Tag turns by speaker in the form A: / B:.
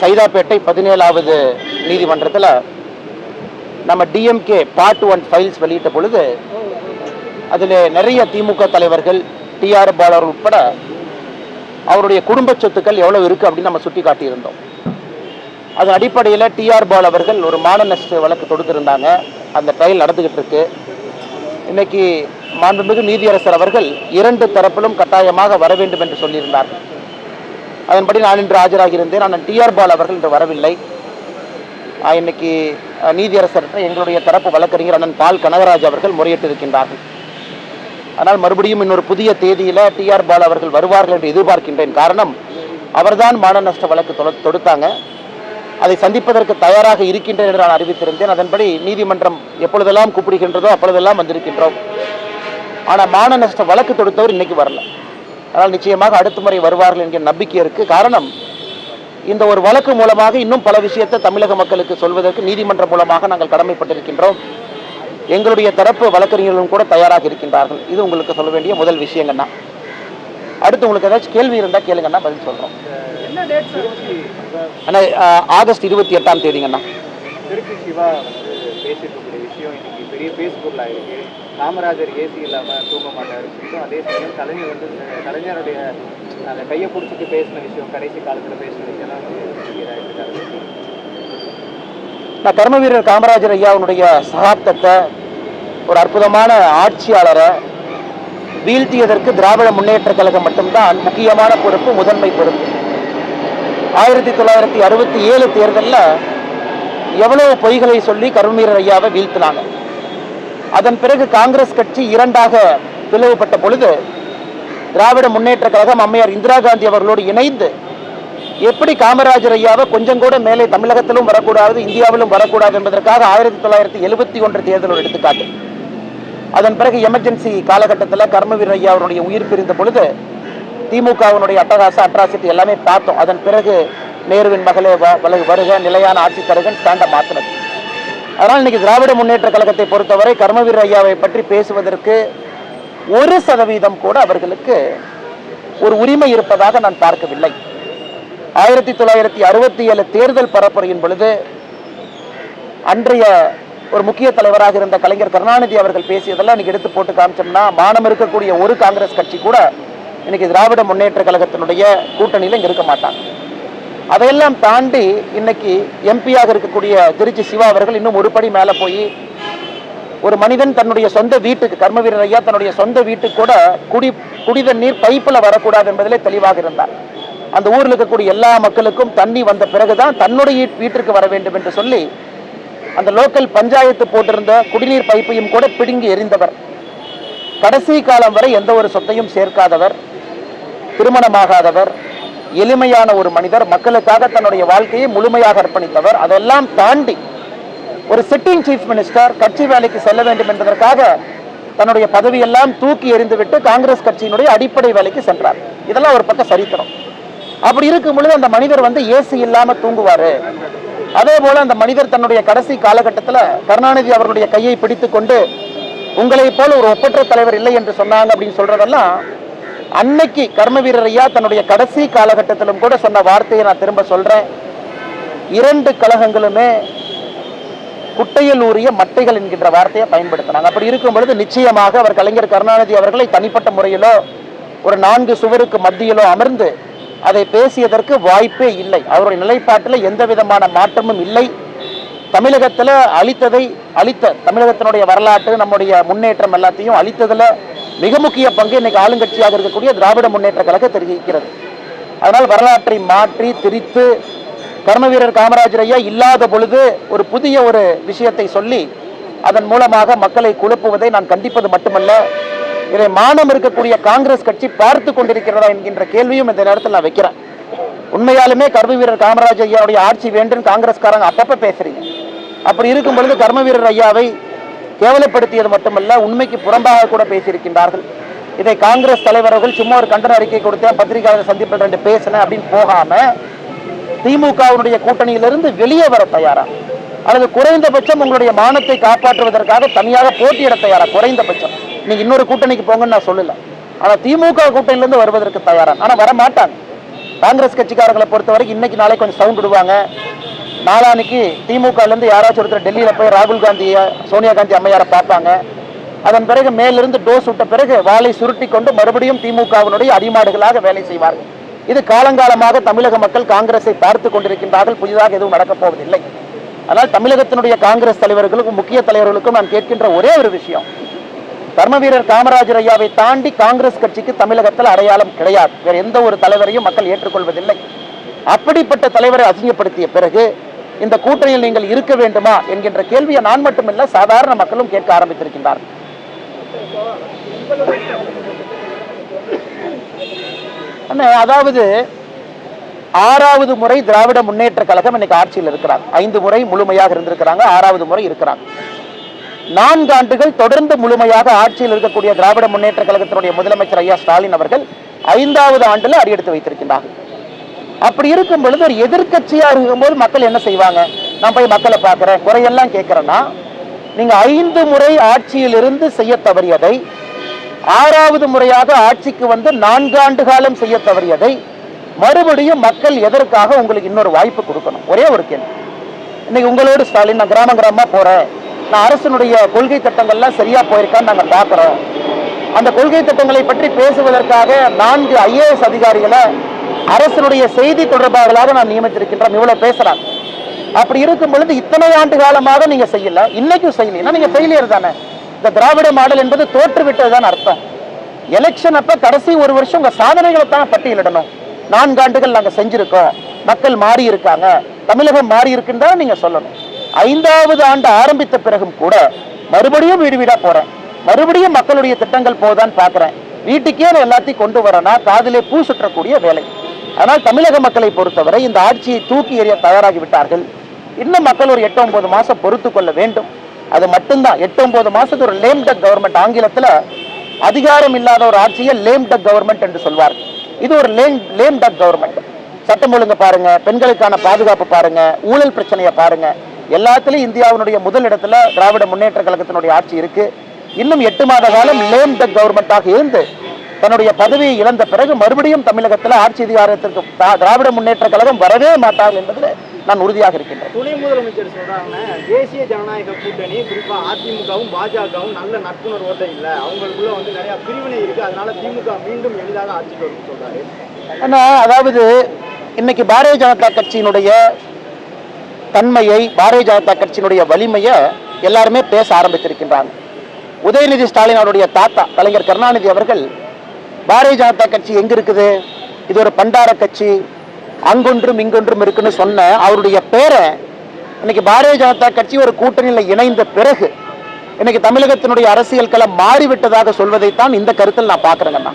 A: சைதாப்பேட்டை பதினேழாவது நீதிமன்றத்தில் நம்ம டிஎம்கே பார்ட் ஒன் ஃபைல்ஸ் வெளியிட்ட பொழுது அதில் நிறைய திமுக தலைவர்கள் டிஆர் பாலர் உட்பட அவருடைய குடும்ப சொத்துக்கள் எவ்வளவு இருக்கு அப்படின்னு நம்ம சுட்டி காட்டியிருந்தோம். அதன் அடிப்படையில் டிஆர் பால் அவர்கள் ஒரு மான வழக்கு தொடுத்திருந்தாங்க. அந்த ட்ரையல் நடந்துகிட்டு இருக்கு. இன்னைக்கு மாண்புமிகு நீதியரசர் அவர்கள் இரண்டு தரப்பிலும் கட்டாயமாக வர வேண்டும் என்று சொல்லியிருந்தார் அதன்படி நான் இன்று ஆஜராகியிருந்தேன். ஆனால் டிஆர் பால் அவர்கள் இன்று வரவில்லை. இன்னைக்கு அஹ், நீதியரசர்கிட்ட எங்களுடைய தரப்பு வழக்கறிஞர் அண்ணன் பால் கனகராஜ் அவர்கள் முறையிட்டிருக்கின்றார்கள். ஆனால் மறுபடியும் இன்னொரு புதிய தேதியில் டிஆர் பால் அவர்கள் வருவார்கள் என்று எதிர்பார்க்கின்றேன். காரணம் அவர்தான் மான நஷ்ட வழக்கு தொடு- தொடுத்தாங்க. அதை சந்திப்பதற்கு தயாராக இருக்கின்றேன் என்று நான் அறிவித்திருந்தேன். அதன்படி நீதிமன்றம் எப்பொழுதெல்லாம் கூப்பிடுகின்றதோ அப்பொழுதெல்லாம் வந்திருக்கின்றோம். ஆனால் மான நஷ்ட வழக்கு தொடுத்தவர் இன்னைக்கு வரல. அதனால் நிச்சயமாக அடுத்த முறை வருவார்கள் என்கிற நம்பிக்கை இருக்கு. காரணம் இந்த ஒரு வழக்கு மூலமாக இன்னும் பல விஷயத்தை தமிழக மக்களுக்கு சொல்வதற்கு நீதிமன்றம் மூலமாக நாங்கள் கடமைப்பட்டிருக்கின்றோம். எங்களுடைய தரப்பு வழக்கறிஞர்களும் கூட தயாராக இருக்கின்றார்கள். இது உங்களுக்கு சொல்ல வேண்டிய முதல் விஷயங்கண்ணா அடுத்து உங்களுக்கு ஏதாச்சும் கேள்வி இருந்தால் கேளுங்கண்ணா பதில் சொல்கிறோம் ஆஹ், ஆகஸ்ட் இருபத்தி எட்டாம் தேதிங்கண்ணா.
B: சிவா பேசியிருக்கக்கூடிய விஷயம் இன்னைக்கு பெரிய பேஸ்புக்கில் இருக்கு. காமராஜர் ஏசி இல்லாமல் தூங்க மாட்டார். அதே சமயம் கலைஞர் வந்து கலைஞருடைய அந்த கையை பிடிச்சிட்டு பேசின விஷயம் கடைசி காலத்தில் பேசின விஷயம்லாம் வந்து
A: நான் கர்ம வீரர் காமராஜர் ஐயாவுடைய சகாப்தத்தை ஒரு அற்புதமான ஆட்சியாளரை வீழ்த்தியதற்கு திராவிட முன்னேற்ற கழகம் மட்டும்தான் முக்கியமான பொறுப்பு முதன்மை பொறுப்பு. ஆயிரத்தி தொள்ளாயிரத்தி அறுபத்தி ஏழு தேர்தலில் எவ்வளவு பொய்களை சொல்லி கருமீரர் ஐயாவை வீழ்த்தினாங்க. அதன் பிறகு காங்கிரஸ் கட்சி இரண்டாக பிளவுபட்ட பொழுது திராவிட முன்னேற்ற கழகம் அம்மையார் இந்திரா காந்தி அவர்களோடு இணைந்து எப்படி காமராஜர் ஐயாவை கொஞ்சம் கூட மேலே தமிழகத்திலும் வரக்கூடாது இந்தியாவிலும் வரக்கூடாது என்பதற்காக ஆயிரத்தி தொள்ளாயிரத்தி எழுபத்தி ஒன்று தேர்தல் ஒரு எடுத்துக்காட்டு. அதன் பிறகு எமர்ஜென்சி காலகட்டத்தில் கர்மவீர் ஐயா அவருடைய உயிர் பிரிந்த பொழுது திமுகவினுடைய அட்டகாச அட்ராசிட்டி எல்லாமே பார்த்தோம். அதன் பிறகு நேருவின் மகளே வ- வருக நிலையான ஆட்சி தருகன் ஸ்டாண்டை மாற்றினது அதனால் இன்னைக்கு திராவிட முன்னேற்ற கழகத்தை பொறுத்தவரை கர்மவீர் ஐயாவை பற்றி பேசுவதற்கு ஒரு சதவீதம் கூட அவர்களுக்கு ஒரு உரிமை இருப்பதாக நான் பார்க்கவில்லை. ஆயிரத்தி தொள்ளாயிரத்தி அறுபத்தி ஏழு தேர்தல் பரப்புரையின் பொழுது அன்றைய ஒரு முக்கிய தலைவராக இருந்த கலைஞர் கருணாநிதி அவர்கள் பேசியதெல்லாம் இன்னைக்கு எடுத்து போட்டு காமிச்சோம்னா மானம் இருக்கக்கூடிய ஒரு காங்கிரஸ் கட்சி கூட இன்னைக்கு திராவிட முன்னேற்ற கழகத்தினுடைய கூட்டணியில் இங்கே இருக்க மாட்டாங்க. அதையெல்லாம் தாண்டி இன்னைக்கு எம்பியாக இருக்கக்கூடிய திருச்சி சிவா அவர்கள் இன்னும் ஒரு படி மேலே போய் ஒரு மனிதன் தன்னுடைய சொந்த வீட்டுக்கு கர்மவீரர் ஐயா தன்னுடைய சொந்த வீட்டுக்கு கூட குடி குடித நீர் பைப்பில் வரக்கூடாது என்பதிலே தெளிவாக இருந்தார். அந்த ஊரில் இருக்கக்கூடிய எல்லா மக்களுக்கும் தண்ணி வந்த பிறகுதான் தன்னுடைய வீட்டிற்கு வர வேண்டும் என்று சொல்லி அந்த லோக்கல் பஞ்சாயத்து போட்டிருந்த குடிநீர் பைப்பையும் கூட பிடுங்கி எறிந்தவர். கடைசி காலம் வரை எந்த ஒரு சொத்தையும் சேர்க்காதவர். திருமணமாகாதவர். எளிமையான ஒரு மனிதர் மக்களுக்காக தன்னுடைய வாழ்க்கையை முழுமையாக அர்ப்பணித்தவர். அதெல்லாம் தாண்டி ஒரு சிட்டிங் சீஃப் மினிஸ்டர் கட்சி வேலைக்கு செல்ல வேண்டும் என்பதற்காக தன்னுடைய பதவியெல்லாம் தூக்கி எறிந்துவிட்டு காங்கிரஸ் கட்சியினுடைய அடிப்படை வேலைக்கு சென்றார். இதெல்லாம் ஒரு பக்கம் சரித்திரம். அப்படி இருக்கும் பொழுது அந்த மனிதர் வந்து ஏசி இல்லாம தூங்குவாரு. அதே போல அந்த மனிதர் தன்னுடைய கடைசி காலகட்டத்தில் கருணாநிதி அவருடைய கையை பிடித்து கொண்டு உங்களை போல ஒரு ஒப்பற்ற தலைவர் இல்லை என்று சொன்னாங்க அப்படின்னு சொல்றதெல்லாம் அன்னைக்கு கர்ம வீரர் ஐயா தன்னுடைய கடைசி காலகட்டத்திலும் கூட சொன்ன வார்த்தையை நான் திரும்ப சொல்றேன். இரண்டு கழகங்களுமே குட்டையில் ஊறிய மட்டைகள் என்கின்ற வார்த்தையை பயன்படுத்தினாங்க. அப்படி இருக்கும் பொழுது நிச்சயமாக அவர் கலைஞர் கருணாநிதி அவர்களை தனிப்பட்ட முறையிலோ ஒரு நான்கு சுவருக்கு மத்தியிலோ அமர்ந்து அதை பேசியதற்கு வாய்ப்பே இல்லை. அவருடைய நிலைப்பாட்டில் எந்த விதமான மாற்றமும் இல்லை. தமிழகத்தில் அழித்ததை அழித்த தமிழகத்தினுடைய வரலாற்று நம்முடைய முன்னேற்றம் எல்லாத்தையும் அழித்ததில் மிக முக்கிய பங்கு இன்னைக்கு ஆளுங்கட்சியாக இருக்கக்கூடிய திராவிட முன்னேற்ற கழக தெரிவிக்கிறது. அதனால் வரலாற்றை மாற்றி திரித்து கர்மவீரர் காமராஜர் ஐயா இல்லாத பொழுது ஒரு புதிய ஒரு விஷயத்தை சொல்லி அதன் மூலமாக மக்களை குழப்புவதை நான் கண்டிப்பது மட்டுமல்ல இதை மானம் இருக்கக்கூடிய காங்கிரஸ் கட்சி பார்த்து கொண்டிருக்கிறதா என்கின்ற கேள்வியும் இந்த நேரத்தில் நான் வைக்கிறேன். உண்மையாலுமே கர்ம வீரர் காமராஜர் ஐயாவுடைய ஆட்சி வேண்டும் காங்கிரஸ்காரங்க அப்பப்போ பேசுறீங்க. அப்படி இருக்கும் பொழுது கர்ம வீரர் ஐயாவை கேவலப்படுத்தியது மட்டுமல்ல உண்மைக்கு புறம்பாக கூட பேசியிருக்கின்றார்கள். இதை காங்கிரஸ் தலைவர்கள் சும்மா ஒரு கண்டன அறிக்கை கொடுத்தேன் பத்திரிகையாளர் சந்திப்பில் ரெண்டு பேசினேன் அப்படின்னு போகாம திமுகவினுடைய கூட்டணியிலிருந்து வெளியே வர தயாரா? அல்லது குறைந்தபட்சம் உங்களுடைய மானத்தை காப்பாற்றுவதற்காக தனியாக போட்டியிட தயாரா? குறைந்தபட்சம். நீங்க இன்னொரு கூட்டணிக்கு போங்கன்னு நான் சொல்லல. ஆனா திமுக கூட்டணியிலிருந்து வருவதற்கு தயாரா? ஆனா வர மாட்டாங்க காங்கிரஸ் கட்சிக்காரங்களை பொறுத்த வரைக்கும் இன்னைக்கு நாளைக்கு கொஞ்சம் சவுண்ட் விடுவாங்க. நாளானிக்கு திமுகலேருந்து யாராச்சும் ஒருத்தர் டெல்லியில் போய் ராகுல் காந்தியை சோனியா காந்தி அம்மையாரை பார்ப்பாங்க. அதன் பிறகு மேலிருந்து டோஸ் விட்ட பிறகு வாளை சுருட்டி கொண்டு மறுபடியும் திமுகவினுடைய அடிமாடுகளாக வேலை செய்வார்கள் இது காலங்காலமாக தமிழக மக்கள் காங்கிரஸை பார்த்து கொண்டிருக்கின்றார்கள். புதிதாக எதுவும் நடக்கப் போவதில்லை. ஆனால் தமிழகத்தினுடைய காங்கிரஸ் தலைவர்களுக்கும் முக்கிய தலைவர்களுக்கும் நான் கேட்கின்ற ஒரே ஒரு விஷயம். தர்ம வீரர் காமராஜர் ஐயாவை தாண்டி காங்கிரஸ் கட்சிக்கு தமிழகத்தில் அடையாளம் கிடையாது. வேறு எந்த ஒரு தலைவரையும் மக்கள் ஏற்றுக்கொள்வதில்லை. அப்படிப்பட்ட தலைவரை அசிங்கப்படுத்திய பிறகு இந்த கூட்டணியில் நீங்கள் இருக்க வேண்டுமா என்கின்ற கேள்வியை நான் மட்டுமல்ல சாதாரண மக்களும் கேட்க ஆரம்பித்திருக்கின்றார்கள். அதாவது ஆறாவது முறை திராவிட முன்னேற்ற கழகம் இன்னைக்கு ஆட்சியில் இருக்கிறார். ஐந்து முறை முழுமையாக இருந்திருக்கிறாங்க ஆறாவது முறை இருக்கிறாங்க. நான்கு ஆண்டுகள் தொடர்ந்து முழுமையாக ஆட்சியில் இருக்கக்கூடிய திராவிட முன்னேற்ற கழகத்தினுடைய முதலமைச்சர் ஐயா ஸ்டாலின் அவர்கள் ஐந்தாவது ஆண்டுல அடியெடுத்து வைத்திருக்கின்றார்கள். அப்படி இருக்கும் பொழுது ஒரு எதிர்க்கட்சியா இருக்கும்போது மக்கள் என்ன செய்வாங்க? நான் போய் மக்களை பார்க்கிறேன். குறையெல்லாம் கேட்கிறேன்னா நீங்க ஐந்து முறை ஆட்சியில் இருந்து செய்ய தவறியதை ஆறாவது முறையாக ஆட்சிக்கு வந்து நான்காண்டு காலம் செய்ய தவறியதை மறுபடியும் மக்கள் எதற்காக உங்களுக்கு இன்னொரு வாய்ப்பு கொடுக்கணும்? ஒரே ஒரு கேள்வி. இன்னைக்கு உங்களோடு ஸ்டாலின் நான் கிராம கிராமமா போறேன். நான் அரசனுடைய கொள்கை திட்டங்கள்லாம் சரியா போயிருக்கான்னு நாங்கள் பார்க்குறோம். அந்த கொள்கை திட்டங்களை பற்றி பேசுவதற்காக நான்கு ஐஏஎஸ் அதிகாரிகளை அரசனுடைய செய்தி தொடர்பாளர்களாக நான் நியமித்திருக்கின்றோம். இவ்வளவு பேசுறாங்க அப்படி இருக்கும் பொழுது இத்தனை ஆண்டு காலமாக நீங்க செய்யல. இன்னைக்கும் செய்யலைன்னா நீங்க ஃபெயிலியர் தானே. இந்த திராவிட மாடல் என்பது தோற்று விட்டதுதான் அர்த்தம். எலெக்ஷன் அப்ப கடைசி ஒரு வருஷம் உங்க சாதனைகளை தான் பட்டியலிடணும். நான்கு ஆண்டுகள் நாங்க செஞ்சிருக்கோம். மக்கள் மாறி இருக்காங்க. தமிழகம் மாறி இருக்குன்னு தான் நீங்க சொல்லணும். ஐந்தாவது ஆண்டு ஆரம்பித்த பிறகும் கூட மறுபடியும் வீடு வீடா போறேன். மறுபடியும் மக்களுடைய திட்டங்கள் போதான்னு பாக்குறேன். வீட்டுக்கே நான் எல்லாத்தையும் கொண்டு வரேன்னா காதிலே பூ சுற்றக்கூடிய வேலை. ஆனால் தமிழக மக்களை பொறுத்தவரை இந்த ஆட்சியை தூக்கி எறிய தயாராகி விட்டார்கள் இன்னும் மக்கள் ஒரு எட்டு ஒன்பது மாசம் பொறுத்து கொள்ள வேண்டும். அது மட்டும்தான். எட்டு ஒன்பது மாசத்துக்கு ஒரு லேம் டக் கவர்மெண்ட் ஆங்கிலத்தில் அதிகாரம் இல்லாத ஒரு ஆட்சியை லேம் டக் கவர்மெண்ட் என்று சொல்வார் இது ஒரு லேம் லேம் டக் கவர்மெண்ட் சட்டம் ஒழுங்கு பாருங்க பெண்களுக்கான பாதுகாப்பு பாருங்க ஊழல் பிரச்சனையை பாருங்க. எல்லாத்துலேயும் இந்தியாவினுடைய முதல் இடத்துல திராவிட முன்னேற்ற கழகத்தினுடைய ஆட்சி இருக்கு. இன்னும் எட்டு மாத காலம் லேம் டக் கவர்மெண்டாக இருந்து தன்னுடைய பதவியை இழந்த பிறகு மறுபடியும் தமிழகத்தில் ஆட்சி அதிகாரத்திற்கு திராவிட முன்னேற்ற கழகம் வரவே மாட்டார்கள் என்பதில் நான் உறுதியாக இருக்கின்றேன்.
B: துணை முதலமைச்சர் சொல்றாங்க தேசிய ஜனநாயக கூட்டணி குறிப்பா அதிமுகவும் பாஜகவும் நல்ல நட்புணர்வோட இல்ல. அவங்களுக்குள்ள வந்து நிறைய பிரிவினை இருக்கு. அதனால திமுக மீண்டும் எளிதாக ஆட்சிக்கு வரும்னு சொல்றாரு.
A: ஆனா அதாவது இன்னைக்கு பாரதிய ஜனதா கட்சியினுடைய தன்மையை பாரதிய ஜனதா கட்சியினுடைய வலிமையை எல்லாருமே பேச ஆரம்பித்திருக்கின்றாங்க. உதயநிதி ஸ்டாலின் அவருடைய தாத்தா கலைஞர் கருணாநிதி அவர்கள் பாரதிய ஜனதா கட்சி எங்க இருக்குது? இது ஒரு பண்டார கட்சி. அங்கொன்றும் இங்கொன்றும் இருக்குன்னு சொன்ன அவருடைய பேரை இன்னைக்கு பாரதிய ஜனதா கட்சி ஒரு கூட்டணியில் இணைந்த பிறகு இன்னைக்கு தமிழகத்தினுடைய அரசியல் களம் மாறிவிட்டதாக சொல்வதைத்தான் இந்த கருத்தில் நான் பார்க்குறேங்கண்ணா